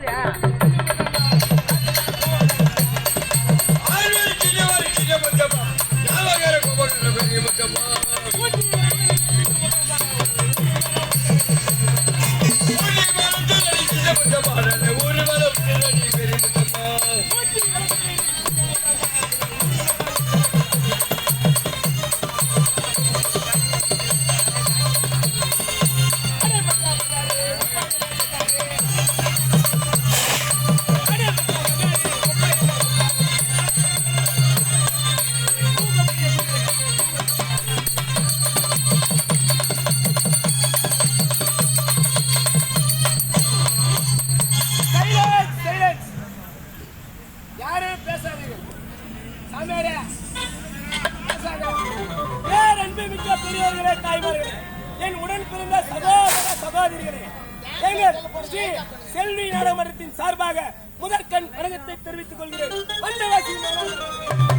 இருக்குதா ஆழ்வார் எங்கள் செல்வி நாடகமன்றத்தின் சார்பாக முதற்கண் வணக்கத்தை தெரிவித்துக் கொள்கிறேன்.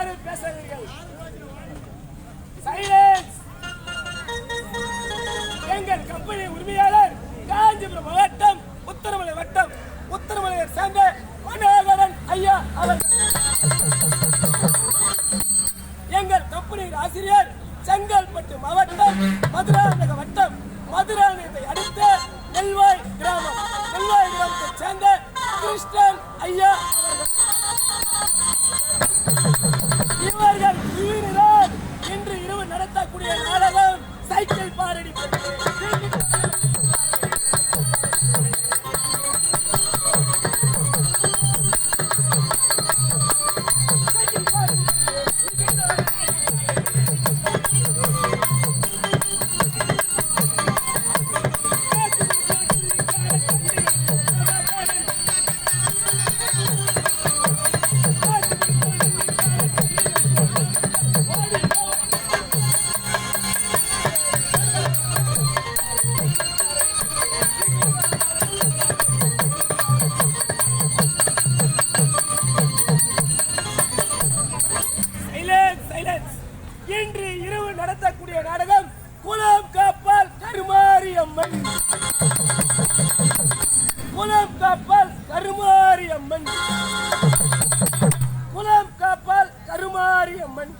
யாரும் பேசாதீர்கள் சைலன்ஸ் எங்கள் கம்பெனி உரிமையாளர் காஞ்சிபுரம் மாவட்டம் உத்தரமலை வட்டம் உத்தரமலையை சேர்ந்த மனோகரன் ஐயா அவர் எங்கள் கம்பெனியின் ஆசிரியர் செங்கல்பட்டு மாவட்டம் மதுரா வட்டம். இன்று இரவு நடத்தக்கூடிய நாடகம் குலம் காப்பால் கருமாரி அம்மன் குலம் காப்பால் கருமாரி அம்மன் குலம் காப்பால் கருமாரி அம்மன்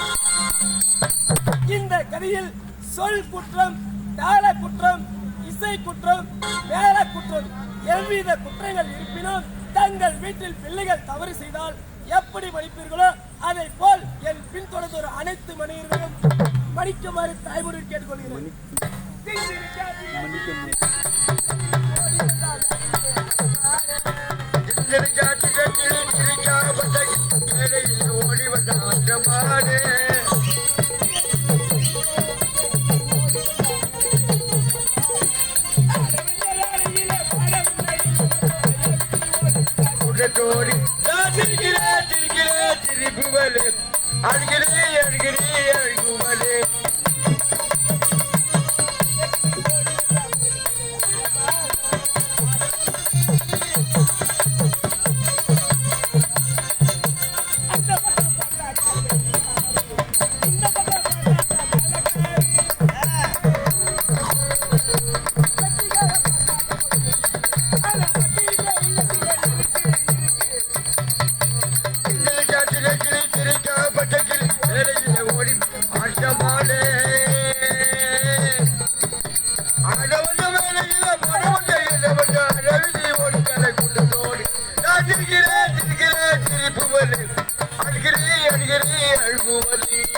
இந்த கதையில் சொல் குற்றம் தாள குற்றம் இசை குற்றம் வேல குற்றம் எவ்வித குற்றங்கள் இருப்பினும் தங்கள் வீட்டில் பிள்ளைகள் தவறு செய்தால் எப்படி மதிப்பீர்களோ அதை போல் என் பின்தொடர்ந்து ஒரு அனைத்து மனிதர்கள் ಮಾರಿ ತಾಯಿ ಮನೆ ಕೇಳ್ಕೊಳ್ಳಿ ಜಾತಿ ಓಡಿ ಬಂದ ಆಶ್ರಮಾರೇ arguably